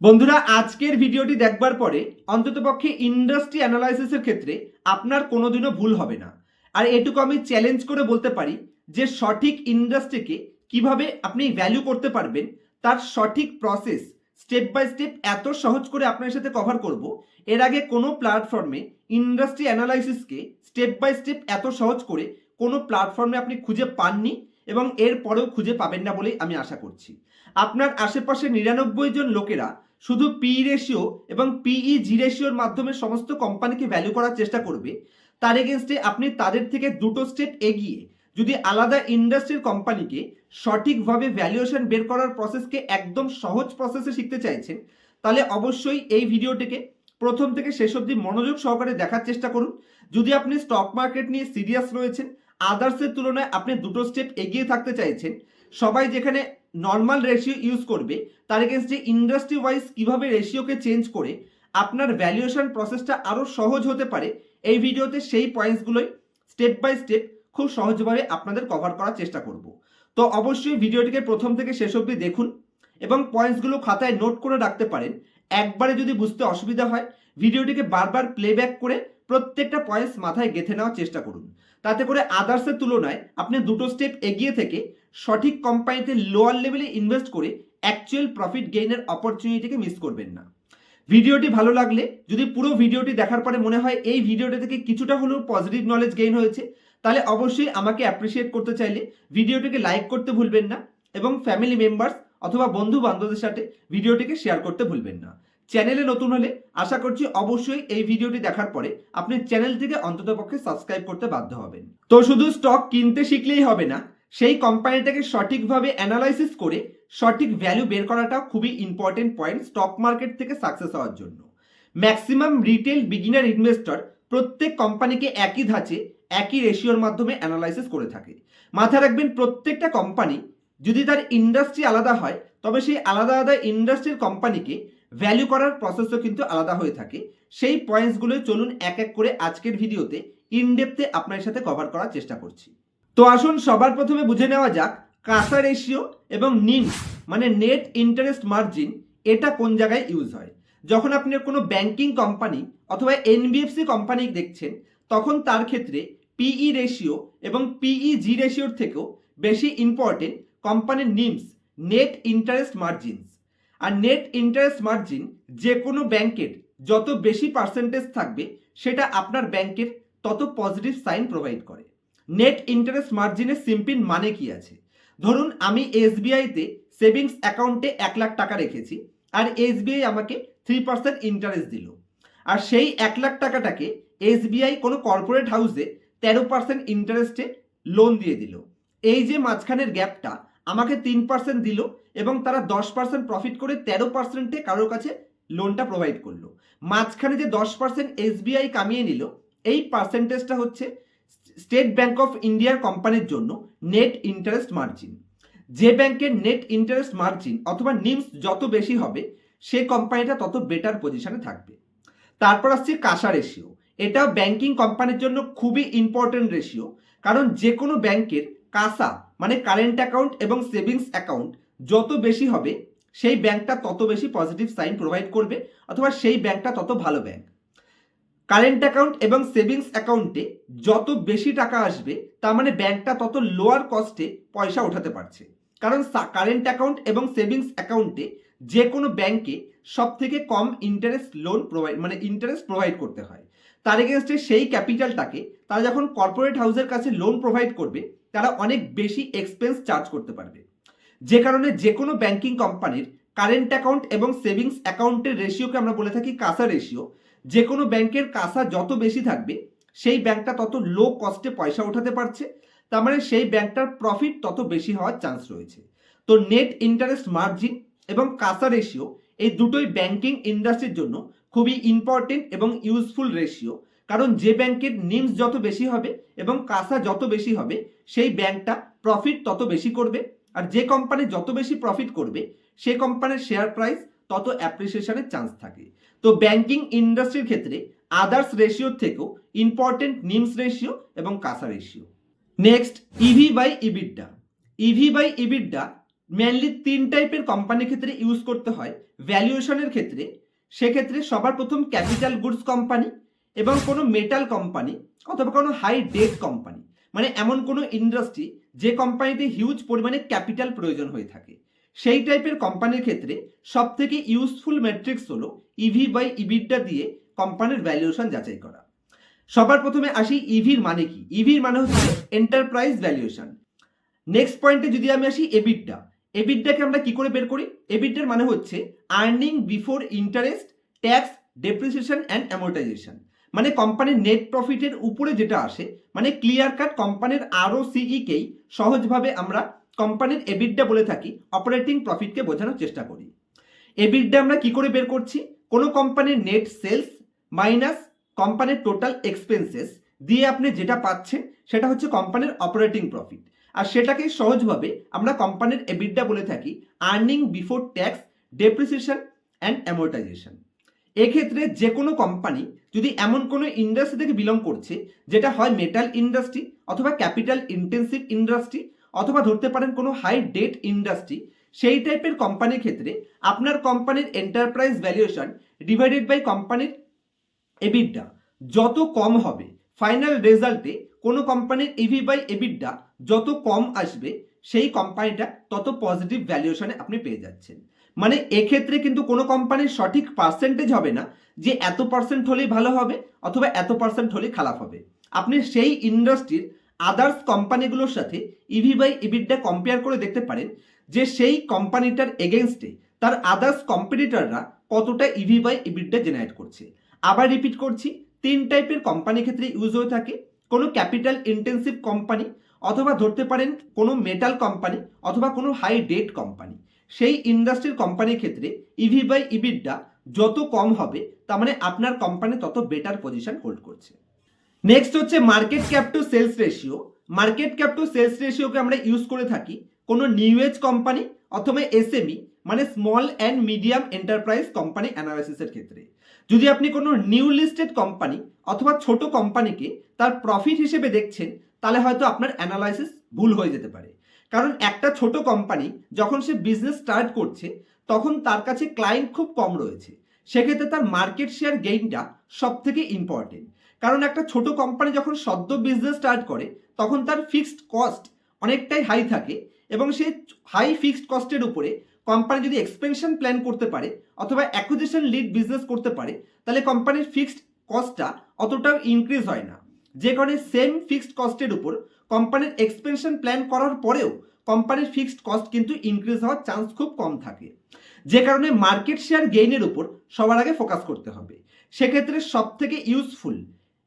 বন্ধুরা, আজকের ভিডিওটি দেখবার পরে অন্ততপক্ষে ইন্ডাস্ট্রি অ্যানালাইসিসের ক্ষেত্রে আপনার কোনোদিনও ভুল হবে না। আর এটুকু আমি চ্যালেঞ্জ করে বলতে পারি যে সঠিক ইন্ডাস্ট্রিকে কীভাবে আপনি ভ্যালু করতে পারবেন, তার সঠিক প্রসেস স্টেপ বাই স্টেপ এত সহজ করে আপনার সাথে কভার করব, এর আগে কোনো প্ল্যাটফর্মে ইন্ডাস্ট্রি অ্যানালাইসিসকে স্টেপ বাই স্টেপ এত সহজ করে কোনো প্ল্যাটফর্মে আপনি খুঁজে পাননি এবং এর পরেও খুঁজে পাবেন না বলেই আমি আশা করছি। আপনার আশেপাশে নিরানব্বই জন লোকেরা শুধু পি রেশিও এবং পিই জি রেশিওর মাধ্যমে সমস্ত কোম্পানিকে ভ্যালু করার চেষ্টা করবে, তার এগেনস্টে আপনি তাদের থেকে দুটো স্টেপ এগিয়ে যদি আলাদা ইন্ডাস্ট্রির কোম্পানিকে সঠিকভাবে ভ্যালুয়েশন বের করার প্রসেসকে একদম সহজ প্রসেসে শিখতে চাইছেন, তাহলে অবশ্যই এই ভিডিওটিকে প্রথম থেকে শেষ অবধি মনোযোগ সহকারে দেখার চেষ্টা করুন। যদি আপনি স্টক মার্কেট নিয়ে সিরিয়াস রয়েছেন আদার্সের তুলনায় আপনি দুটো স্টেপ এগিয়ে থাকতে চাইছেন। সবাই যেখানে নর্মাল রেশিও ইউজ করবে, তার এগেনস্টে ইন্ডাস্ট্রি ওয়াইজ কীভাবে রেশিওকে চেঞ্জ করে, আপনার ভ্যালুয়েশন প্রসেসটা আরও সহজ হতে পারে, এই ভিডিওতে সেই পয়েন্টসগুলোই স্টেপ বাই স্টেপ খুব সহজভাবে আপনাদের কভার করার চেষ্টা করব। তো অবশ্যই ভিডিওটিকে প্রথম থেকে শেষ অবধি দেখুন এবং পয়েন্টসগুলো খাতায় নোট করে রাখতে পারেন। একবারে যদি বুঝতে অসুবিধা হয় ভিডিওটিকে বারবার প্লেব্যাক করে প্রত্যেকটা পয়েন্টস মাথায় গেঁথে নেওয়ার চেষ্টা করুন। তাতে করে আদার্সের তুলনায় আপনি দুটো স্টেপ এগিয়ে থেকে সঠিক কোম্পানিতে লোয়ার লেভেলে ইনভেস্ট করে অ্যাকচুয়াল প্রফিট গেইনের অপরচুনিটিকে মিস করবেন না। ভিডিওটি ভালো লাগলে, যদি পুরো ভিডিওটি দেখার পরে মনে হয় এই ভিডিওটা থেকে কিছুটা হলেও পজিটিভ নলেজ গেইন হয়েছে, তাহলে অবশ্যই আমাকে অ্যাপ্রিসিয়েট করতে চাইলে ভিডিওটিকে লাইক করতে ভুলবেন না এবং ফ্যামিলি মেম্বার্স অথবা বন্ধু বান্ধবদের সাথে ভিডিওটিকে শেয়ার করতে ভুলবেন না। চ্যানেলে নতুন হলে আশা করছি অবশ্যই এই ভিডিওটি দেখার পরে আপনি চ্যানেলটিকে অন্ততপক্ষে সাবস্ক্রাইব করতে বাধ্য হবেন। তো শুধু স্টক কিনতে শিখলেই হবে না, সেই কোম্পানিটাকে সঠিকভাবে অ্যানালাইসিস করে সঠিক ভ্যালু বের করাটা খুবই ইম্পর্টেন্ট পয়েন্ট স্টক মার্কেট থেকে সাকসেস হওয়ার জন্য। ম্যাক্সিমাম রিটেল বিগিনার ইনভেস্টর প্রত্যেক কোম্পানিকে একই ধাঁচে, একই রেশিওর মাধ্যমে অ্যানালাইসিস করে থাকে। মাথায় রাখবেন, প্রত্যেকটা কোম্পানি যদি তার ইন্ডাস্ট্রি আলাদা হয়, তবে সেই আলাদা আলাদা ইন্ডাস্ট্রির কোম্পানিকে ভ্যালু করার প্রসেসও কিন্তু আলাদা হয়ে থাকে। সেই পয়েন্টসগুলো চলুন এক এক করে আজকের ভিডিওতে ইনডেপথে আপনার সাথে কভার করার চেষ্টা করছি। তো আসুন সবার প্রথমে বুঝে নেওয়া যাক কাসা রেশিও এবং নিম মানে নেট ইন্টারেস্ট মার্জিন এটা কোন জায়গায় ইউজ হয়। যখন আপনি কোনো ব্যাংকিং কোম্পানি অথবা এনবিএফসি কোম্পানি দেখছেন, তখন তার ক্ষেত্রে পিই রেশিও এবং পিই জি রেশিওর থেকেও বেশি ইম্পর্টেন্ট কোম্পানির নিমস নেট ইন্টারেস্ট মার্জিনস আর নেট ইন্টারেস্ট মার্জিন যে কোনো ব্যাংকের যত বেশি পার্সেন্টেজ থাকবে, সেটা আপনার ব্যাংকের তত পজিটিভ সাইন প্রোভাইড করে। নেট ইন্টারেস্ট মার্জিনের সিম্পল মানে কি আছে? ধরুন, আমি এসবিআইতে সেভিংস অ্যাকাউন্টে এক লাখ টাকা রেখেছি, আর এসবিআই আমাকে থ্রি পার্সেন্ট ইন্টারেস্ট দিল। আর সেই এক লাখ টাকাটাকে এসবিআই কোনো কর্পোরেট হাউসে তেরো পার্সেন্ট ইন্টারেস্টে লোন দিয়ে দিল। এই যে মাঝখানের গ্যাপটা আমাকে তিন পার্সেন্ট দিল এবং তারা দশ পার্সেন্ট প্রফিট করে তেরো পার্সেন্টে কারোর কাছে লোনটা প্রোভাইড করল। মাঝখানে যে দশ পার্সেন্ট এসবিআই কামিয়ে নিল, এই পার্সেন্টেজটা হচ্ছে স্টেট ব্যাংক অফ ইন্ডিয়ার কোম্পানির জন্য নেট ইন্টারেস্ট মার্জিন যে ব্যাংকের নেট ইন্টারেস্ট মার্জিন অথবা নিমস যত বেশি হবে, সে কোম্পানিটা তত বেটার পজিশনে থাকবে। তারপর আসছে কাসা রেশিও এটাও ব্যাংকিং কোম্পানির জন্য খুবই ইম্পর্টেন্ট রেশিও কারণ যে কোনো ব্যাংকের কাসা মানে কারেন্ট অ্যাকাউন্ট এবং সেভিংস অ্যাকাউন্ট যত বেশি হবে, সেই ব্যাংকটা তত বেশি পজিটিভ সাইন প্রোভাইড করবে, অথবা সেই ব্যাংকটা তত ভালো ব্যাংক। কারেন্ট অ্যাকাউন্ট এবং সেভিংস অ্যাকাউন্টে যত বেশি টাকা আসবে, তার মানে ব্যাংকটা তত লোয়ার কস্টে পয়সা ওঠাতে পারছে। কারণ কারেন্ট অ্যাকাউন্ট এবং সেভিংস অ্যাকাউন্টে যে কোনো ব্যাংকে সব থেকে কম ইন্টারেস্ট লোন প্রোভাইড মানে ইন্টারেস্ট প্রোভাইড করতে হয়। তার এগেনস্টে সেই ক্যাপিটালটাকে তারা যখন কর্পোরেট হাউসের কাছে লোন প্রোভাইড করবে, তারা অনেক বেশি এক্সপেন্স চার্জ করতে পারবে। যে কারণে যে কোনো ব্যাংকিং কোম্পানির কারেন্ট অ্যাকাউন্ট এবং সেভিংস অ্যাকাউন্টের রেশিওকে আমরা বলে থাকি কাসা রেশিও যে কোনো ব্যাংকের কাসা যত বেশি থাকবে, সেই ব্যাংকটা তত লো কস্টে পয়সা ওঠাতে পারছে, তার মানে সেই ব্যাংকটার প্রফিট তত বেশি হওয়ার চান্স রয়েছে। তো নেট ইন্টারেস্ট মার্জিন এবং কাসা রেশিও এই দুটোই ব্যাংকিং ইন্ডাস্ট্রির জন্য খুবই ইম্পর্টেন্ট এবং ইউজফুল রেশিও কারণ যে ব্যাংকের নিমস যত বেশি হবে এবং কাসা যত বেশি হবে, সেই ব্যাংকটা প্রফিট তত বেশি করবে, আর যে কোম্পানি যত বেশি প্রফিট করবে, সে কোম্পানির শেয়ার প্রাইস তত অ্যাপ্রিসিয়েশনের চান্স থাকে। তো ব্যাংকিং ইন্ডাস্ট্রির ক্ষেত্রে আদার্স রেশিওর থেকেও ইম্পর্টেন্ট নিমস রেশিও এবং CASA ratio next EV by EBITDA EV by EBITDA mainly তিন টাইপের কোম্পানির ক্ষেত্রে ইউজ করতে হয়। ভ্যালুয়েশনের ক্ষেত্রে সেক্ষেত্রে সবার প্রথম ক্যাপিটাল গুডস কোম্পানি এবং কোনো মেটাল কোম্পানি অথবা কোনো হাই ডেট কোম্পানি মানে এমন কোনো ইন্ডাস্ট্রি যে কোম্পানিতে হিউজ পরিমাণে ক্যাপিটাল প্রয়োজন হয়ে থাকে। সেই টাইপের কোম্পানির ক্ষেত্রে সব থেকে ইউজফুল ম্যাট্রিক্স হলো ইভি বাই ইবিডটা দিয়ে কোম্পানির ভ্যালুয়েশন যাচাই করা। সবার প্রথমে আসি ইভির মানে কি? ইভির মানে হচ্ছে এন্টারপ্রাইজ ভ্যালুয়েশন নেক্সট পয়েন্টে যদি আমি আসি এবিডটা এবিডটাকে আমরা কি করে বের করি? এবিডটার মানে হচ্ছে earning before interest tax depreciation and amortisation মানে কোম্পানির নেট প্রফিটের উপরে যেটা আসে মানে ক্লিয়ার কাট কোম্পানির আরও সিইকেই সহজভাবে আমরা কোম্পানির এবিডটা বলে থাকি অপারেটিং প্রফিটকে বোঝানোর চেষ্টা করি। এবিডটা আমরা কি করে বের করছি? কোনো কোম্পানির নেট সেলস মাইনাস কোম্পানির টোটাল এক্সপেন্সেস দিয়ে আপনি যেটা পাচ্ছেন, সেটা হচ্ছে কোম্পানির অপারেটিং প্রফিট আর সেটাকে সহজভাবে আমরা কোম্পানির এবিডটা বলে থাকি earning before tax depreciation and amortisation এক্ষেত্রে যে কোনো কোম্পানি যদি এমন কোনো ইন্ডাস্ট্রি থেকে বিলং করছে, যেটা হয় মেটাল ইন্ডাস্ট্রি অথবা ক্যাপিটাল ইন্টেন্সিভ ইন্ডাস্ট্রি অথবা ধরতে পারেন কোনো হাই ডেট ইন্ডাস্ট্রি সেই টাইপের কোম্পানির ক্ষেত্রে আপনার কোম্পানির এন্টারপ্রাইজ ভ্যালুয়েশন ডিভাইডেড বাই কোম্পানির এবিডা যত কম হবে ফাইনাল রেজাল্টে কোনো কোম্পানির ইভি বাই এবিডা যত কম আসবে, সেই কোম্পানিটা তত পজিটিভ ভ্যালুয়েশনে আপনি পেয়ে যাচ্ছেন। মানে এক্ষেত্রে কিন্তু কোনো কোম্পানির সঠিক পার্সেন্টেজ হবে না যে এত পার্সেন্ট হলেই ভালো হবে অথবা এত পার্সেন্ট হলেই খারাপ হবে। আপনি সেই ইন্ডাস্ট্রির আদার্স কোম্পানিগুলোর সাথে ইভি বাই ইবিডটা কম্পেয়ার করে দেখতে পারেন যে সেই কোম্পানিটার এগেনস্টে তার আদার্স কম্পিটিটাররা কতটা ইভি বাই ইবিডটা জেনারেট করছে। আবার রিপিট করছি, তিন টাইপের কোম্পানি ক্ষেত্রে ইউজ হয়ে থাকে। কোনো ক্যাপিটাল ইন্টেন্সিভ কোম্পানি অথবা ধরতে পারেন কোনো মেটাল কোম্পানি অথবা কোনো হাই ডেট কোম্পানি। সেই ইন্ডাস্ট্রির কোম্পানির ক্ষেত্রে ইভি বাই ইবিডটা যত কম হবে, তার মানে আপনার কোম্পানি তত বেটার পজিশন হোল্ড করছে। নেক্সট হচ্ছে market cap to sales ratio market cap to sales রেশিওকে আমরা ইউজ করে থাকি কোনো নিউ এজ কোম্পানি অথবা এসএমই মানে small and medium enterprise company অ্যানালাইসিসের ক্ষেত্রে। যদি আপনি কোনো নিউ লিস্টেড কোম্পানি অথবা ছোট কোম্পানিকে তার প্রফিট হিসেবে দেখছেন, তাহলে হয়তো আপনার অ্যানালাইসিস ভুল হয়ে যেতে পারে। কারণ একটা ছোট কোম্পানি যখন সে বিজনেস স্টার্ট করছে, তখন তার কাছে ক্লায়েন্ট খুব কম রয়েছে। সেক্ষেত্রে তার মার্কেট শেয়ার গেইনটা সব থেকে ইম্পর্টেন্ট কারণ একটা ছোট কোম্পানি যখন সদ্য বিজনেস স্টার্ট করে, তখন তার ফিক্সড কস্ট অনেকটাই হাই থাকে এবং সে হাই ফিক্সড কস্টের উপরে কোম্পানি যদি এক্সপেনশন প্ল্যান করতে পারে অথবা অ্যাকুইজিশন লিড বিজনেস করতে পারে, তাহলে কোম্পানির ফিক্সড কস্টটা অতটাও ইনক্রিজ হয় না। যে কারণে সেম ফিক্সড কস্টের উপর কোম্পানির এক্সপেনশন প্ল্যান করার পরেও কোম্পানির ফিক্সড কস্ট কিন্তু ইনক্রিজ হওয়ার চান্স খুব কম থাকে। যে কারণে মার্কেট শেয়ার গেইনের উপর সবার আগে ফোকাস করতে হবে। সেক্ষেত্রে সব থেকে ইউজফুল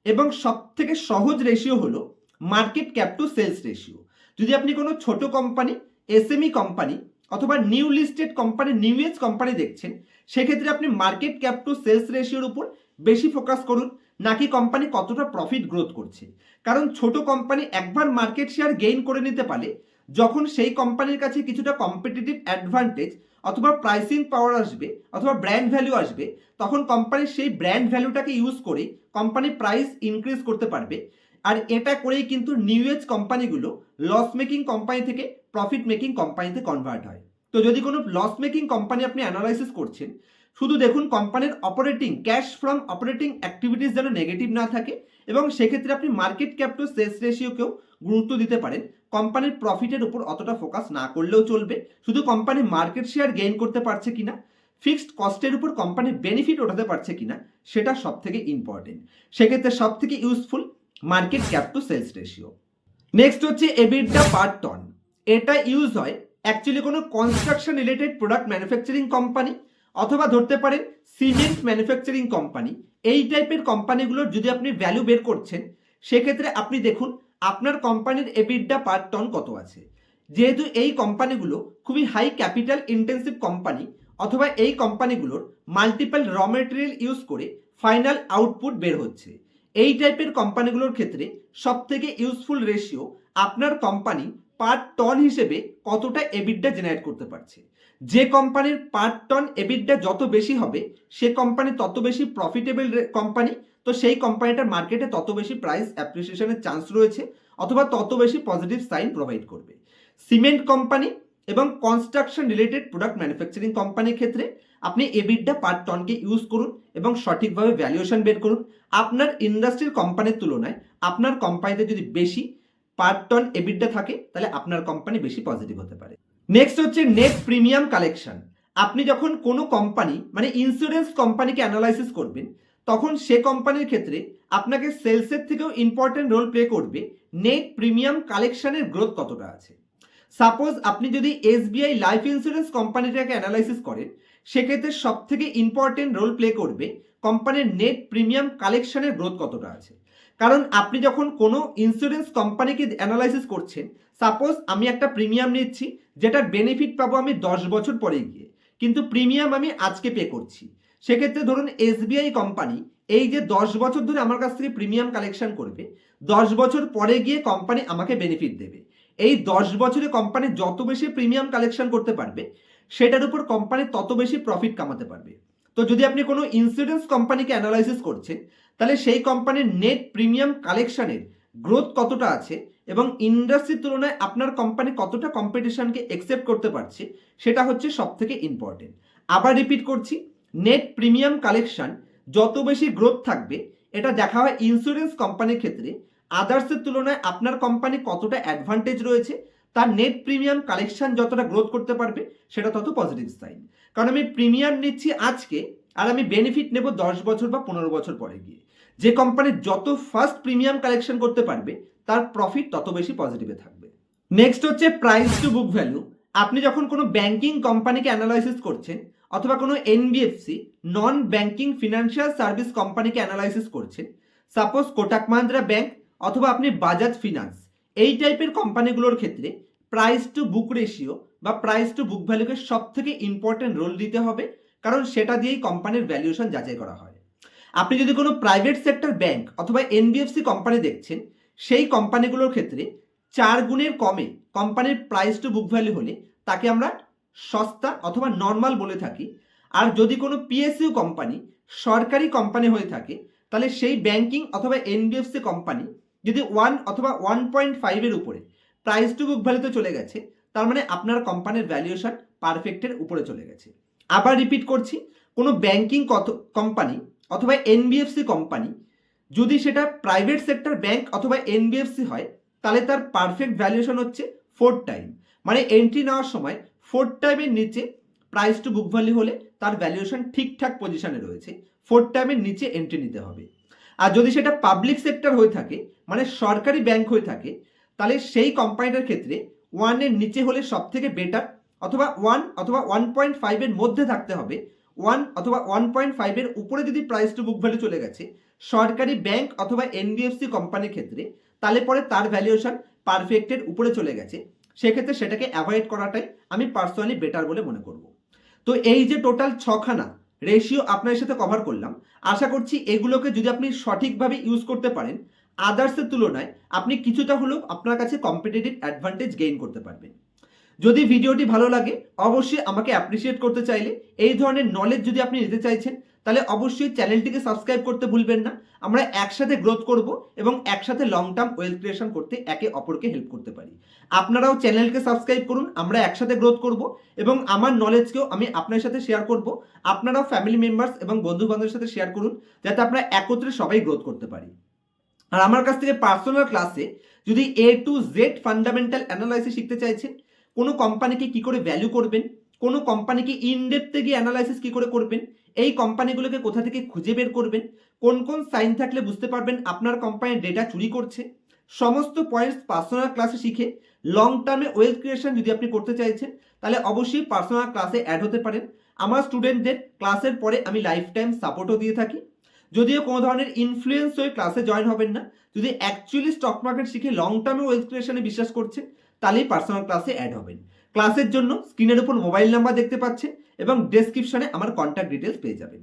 এবং সব থেকে সহজ রেশিও হলো market cap to sales ratio যদি আপনি কোনো ছোট কোম্পানি এসএমই কোম্পানি অথবা new listed company new age company দেখছেন, সেক্ষেত্রে আপনি মার্কেট ক্যাপ টু সেলস রেশিওর উপর বেশি ফোকাস করুন, নাকি কোম্পানি কতটা প্রফিট গ্রোথ করছে। কারণ ছোট কোম্পানি একবার মার্কেট শেয়ার গেইন করে নিতে পারে, যখন সেই কোম্পানির কাছে কিছুটা কম্পিটিটিভ অ্যাডভান্টেজ অথবা প্রাইসিং পাওয়ার আসবে, অথবা ব্র্যান্ড ভ্যালু আসবে, তখন কোম্পানি সেই ব্র্যান্ড ভ্যালুটাকে ইউজ করে কোম্পানি প্রাইস ইনক্রিজ করতে পারবে। আর এটা করেই কিন্তু নিউ এজ কোম্পানিগুলো লস মেকিং কোম্পানি থেকে প্রফিট মেকিং কোম্পানিতে কনভার্ট হয়। তো যদি কোনো লস মেকিং কোম্পানি আপনি অ্যানালাইসিস করছেন, শুধু দেখুন কোম্পানির operating cash from operating activities যেন নেগেটিভ না থাকে এবং সেক্ষেত্রে আপনি মার্কেট ক্যাপ টু সেলস রেশিওকেও গুরুত্ব দিতে পারেন। কোম্পানির প্রফিটের উপর অতটা ফোকাস না করলেও চলবে। শুধু কোম্পানি মার্কেট শেয়ার গেইন করতে পারছে কিনা ফিক্সড কস্টের উপর কোম্পানির বেনিফিট ওঠাতে পারছে কিনা, সেটা সব থেকে ইম্পর্টেন্ট সেক্ষেত্রে সব থেকে useful market cap to sales ratio next হচ্ছে এবিডা পার টন এটা ইউজ হয় অ্যাকচুয়ালি কোনো construction related product manufacturing company অথবা ধরতে পারেন সিমেন্ট ম্যানুফ্যাকচারিং কোম্পানি এই টাইপের কোম্পানিগুলোর যদি আপনি ভ্যালু বের করছেন, সেক্ষেত্রে আপনি দেখুন আপনার কোম্পানির এবিডা পার টন কত আছে। যেহেতু এই কোম্পানিগুলো খুবই হাই ক্যাপিটাল ইন্টেন্সিভ কোম্পানি অথবা এই কোম্পানিগুলোর মাল্টিপল র মেটেরিয়াল ইউজ করে ফাইনাল আউটপুট বের হচ্ছে। এই টাইপের কোম্পানিগুলোর ক্ষেত্রে সব থেকে ইউজফুল রেশিও আপনার কোম্পানি পার টন হিসেবে কতটা এবিডটা জেনারেট করতে পারছে। যে কোম্পানির পার টন এবিডা যত বেশি হবে, সে কোম্পানি তত বেশি প্রফিটেবল কোম্পানি তো সেই কোম্পানিটার মার্কেটে তত বেশি প্রাইস অ্যাপ্রিসিয়েশনের চান্স রয়েছে, অথবা তত বেশি পজিটিভ সাইন প্রোভাইড করবে। সিমেন্ট কোম্পানি এবং কনস্ট্রাকশন রিলেটেড প্রোডাক্ট ম্যানুফ্যাকচারিং কোম্পানির ক্ষেত্রে আপনি এবিডটা পার টনকে ইউজ করুন এবং সঠিকভাবে ভ্যালুয়েশন বের করুন। আপনার ইন্ডাস্ট্রির কোম্পানির তুলনায় আপনার কোম্পানিতে যদি বেশি পার টন এবিডটা থাকে, তাহলে আপনার কোম্পানি বেশি পজিটিভ হতে পারে। নেক্সট হচ্ছে নেট প্রিমিয়াম কালেকশন আপনি যখন কোনো কোম্পানি মানে ইন্স্যুরেন্স কোম্পানিকে অ্যানালাইসিস করবেন, তখন সে কোম্পানির ক্ষেত্রে আপনাকে সেলসের থেকেও ইম্পর্টেন্ট রোল প্লে করবে নেট প্রিমিয়াম কালেকশনের গ্রোথ কতটা আছে। সাপোজ আপনি যদি এস এসবিআই লাইফ ইন্স্যুরেন্স কোম্পানিটাকে অ্যানালাইসিস করেন সেক্ষেত্রে সব থেকে ইম্পর্টেন্ট রোল প্লে করবে কোম্পানির নেট প্রিমিয়াম কালেকশনের গ্রোথ কতটা আছে। কারণ আপনি যখন কোনো ইন্স্যুরেন্স কোম্পানিকে অ্যানালাইসিস করছেন সাপোজ আমি একটা প্রিমিয়াম নিচ্ছি, যেটার বেনিফিট পাবো আমি দশ বছর পরে গিয়ে, কিন্তু প্রিমিয়াম আমি আজকে পে করছি। সেক্ষেত্রে ধরুন এসবিআই কোম্পানি এই যে দশ বছর ধরে আমার কাছ থেকে প্রিমিয়াম কালেকশন করবে, দশ বছর পরে গিয়ে কোম্পানি আমাকে বেনিফিট দেবে। এই দশ বছরে কোম্পানি যত বেশি প্রিমিয়াম কালেকশন করতে পারবে সেটার উপর কোম্পানি তত বেশি প্রফিট কামাতে পারবে। তো যদি আপনি কোনো ইন্স্যুরেন্স কোম্পানিকে অ্যানালাইসিস করছেন, তাহলে সেই কোম্পানির নেট প্রিমিয়াম কালেকশনের গ্রোথ কতটা আছে এবং ইন্ডাস্ট্রির তুলনায় আপনার কোম্পানি কতটা কম্পিটিশনকে একসেপ্ট করতে পারছে, সেটা হচ্ছে সব থেকে ইম্পর্টেন্ট আবার রিপিট করছি নেট প্রিমিয়াম কালেকশন যত বেশি গ্রোথ থাকবে, এটা দেখা হয় ইন্স্যুরেন্স কোম্পানির ক্ষেত্রে আদার্সের তুলনায় আপনার কোম্পানি কতটা অ্যাডভান্টেজ রয়েছে তার নেট প্রিমিয়াম কালেকশন যতটা গ্রোথ করতে পারবে, সেটা তত পজিটিভ সাইন কারণ আমি প্রিমিয়াম নিচ্ছি আজকে, আর আমি বেনিফিট নেব দশ বছর বা পনেরো বছর পরে গিয়ে। যে কোম্পানি যত ফার্স্ট প্রিমিয়াম কালেকশন করতে পারবে, তার প্রফিট তত বেশি পজিটিভে থাকবে। নেক্সট হচ্ছে প্রাইস টু বুক ভ্যালু আপনি যখন কোনো ব্যাংকিং কোম্পানিকে অ্যানালাইসিস করছেন, অথবা কোনো NBFC non banking financial service কোম্পানিকে অ্যানালাইসিস করছেন সাপোজ কোটাক মাহিন্দ্রা ব্যাংক অথবা আপনি বাজাজ ফিনান্স এই টাইপের কোম্পানিগুলোর ক্ষেত্রে প্রাইস টু বুক রেশিও বা প্রাইস টু বুক ভ্যালুকে সব থেকে ইম্পর্টেন্ট রোল দিতে হবে, কারণ সেটা দিয়েই কোম্পানির ভ্যালুয়েশন যাচাই করা হয়। আপনি যদি কোনো প্রাইভেট সেক্টর ব্যাংক অথবা এনবিএফসি কোম্পানি দেখছেন, সেই কোম্পানিগুলোর ক্ষেত্রে চার গুণের কমে কোম্পানির প্রাইস টু বুক ভ্যালু হলে তাকে আমরা সস্তা অথবা নর্মাল বলে থাকি। আর যদি কোনো পিএসইউ কোম্পানি সরকারি কোম্পানি হয়ে থাকে, তাহলে সেই ব্যাংকিং অথবা এনবিএফসি কোম্পানি যদি ওয়ান অথবা ওয়ান পয়েন্ট ফাইভের উপরে প্রাইস টু বুক ভ্যালুতে চলে গেছে, তার মানে আপনার কোম্পানির ভ্যালুয়েশন পারফেক্টের উপরে চলে গেছে। আবার রিপিট করছি, কোনো ব্যাংকিং কত কোম্পানি অথবা এনবিএফসি কোম্পানি যদি সেটা প্রাইভেট সেক্টর ব্যাংক অথবা এনবিএফসি হয়, তাহলে তার পারফেক্ট ভ্যালুয়েশন হচ্ছে ফোর টাইম মানে এন্ট্রি নেওয়ার সময় ফোর টাইমের নিচে প্রাইস টু বুক ভ্যালু হলে তার ভ্যালুয়েশন ঠিকঠাক পজিশনে রয়েছে। ফোর টাইমের নিচে এন্ট্রি নিতে হবে। আর যদি সেটা পাবলিক সেক্টর হয়ে থাকে মানে সরকারি ব্যাংক হয়ে থাকে, তাহলে সেই কোম্পানিটার ক্ষেত্রে ওয়ানের নিচে হলে সব থেকে বেটার অথবা ওয়ান অথবা ওয়ান পয়েন্ট ফাইভের মধ্যে থাকতে হবে। ওয়ান অথবা ওয়ান পয়েন্ট ফাইভের উপরে যদি প্রাইস টু বুক ভ্যালু চলে গেছে, সরকারি ব্যাংক অথবা এনবিএফসি কোম্পানির ক্ষেত্রে, তাহলে পরে তার ভ্যালুয়েশন পারফেক্টের উপরে চলে গেছে। সেক্ষেত্রে সেটাকে অ্যাভয়েড করাটাই আমি পার্সোনালি বেটার বলে মনে করব। তো এই যে টোটাল ছখানা রেশিও আপনার সাথে কভার করলাম। আশা করছি এগুলোকে যদি আপনি সঠিকভাবে ইউজ করতে পারেন আদার্সের তুলনায় আপনি কিছুটা হলেও আপনার কাছে কম্পিটিটিভ অ্যাডভান্টেজ গেইন করতে পারবেন। যদি ভিডিওটি ভালো লাগে, অবশ্যই আমাকে অ্যাপ্রিসিয়েট করতে চাইলে এই ধরনের নলেজ যদি আপনি নিতে চাইছেন তাহলে অবশ্যই চ্যানেলটিকে সাবস্ক্রাইব করতে ভুলবেন না। আমরা একসাথে গ্রোথ করব এবং একসাথে লং টার্ম ওয়েলথ ক্রিয়েশন করতে একে অপরকে হেল্প করতে পারি। আপনারাও চ্যানেলকে সাবস্ক্রাইব করুন, আমরা একসাথে গ্রোথ করব এবং আমার নলেজকেও আমি আপনার সাথে শেয়ার করব। আপনারাও ফ্যামিলি মেম্বার্স এবং বন্ধু বান্ধবের সাথে শেয়ার করুন, যাতে আমরা একত্রে সবাই গ্রোথ করতে পারি। আর আমার কাছ থেকে পার্সোনাল ক্লাসে যদি A to Z fundamental analysis শিখতে চাইছেন, কোনো কোম্পানিকে কি করে ভ্যালু করবেন কোনো কোম্পানিকে ইনডেপথে গিয়ে অ্যানালাইসিস কি করে করবেন? এই কোম্পানিগুলোকে কোথা থেকে খুঁজে বের করবেন? কোন কোন সাইন থাকলে বুঝতে পারবেন আপনার কোম্পানির ডেটা চুরি করছে? সমস্ত পয়েন্টস পার্সোনাল ক্লাসে শিখে লং টার্মে ওয়েলথ ক্রিয়েশন যদি আপনি করতে চাইছেন, তাহলে অবশ্যই পার্সোনাল ক্লাসে অ্যাড হতে পারেন। আমার স্টুডেন্টদের ক্লাসের পরে আমি লাইফ টাইম সাপোর্টও দিয়ে থাকি। যদিও কোনো ধরনের ইনফ্লুয়েন্স হয়ে ক্লাসে জয়েন হবেন না, যদি অ্যাকচুয়ালি স্টক মার্কেট শিখে লং টার্মে ওয়েলথ ক্রিয়েশনে বিশ্বাস করছেন তাহলেই পার্সোনাল ক্লাসে অ্যাড হবেন। ক্লাসের জন্য স্ক্রিনের উপর মোবাইল নাম্বার দেখতে পাচ্ছেন এবং ডেসক্রিপশনে আমার কন্ট্যাক্ট ডিটেলস পেয়ে যাবেন।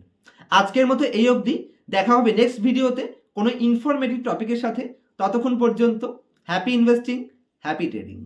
আজকের মতো এই অবধি। দেখা হবে নেক্সট ভিডিওতে কোনো ইনফরমেটিভ টপিকের সাথে। ততক্ষণ পর্যন্ত হ্যাপি ইনভেস্টিং হ্যাপি ট্রেডিং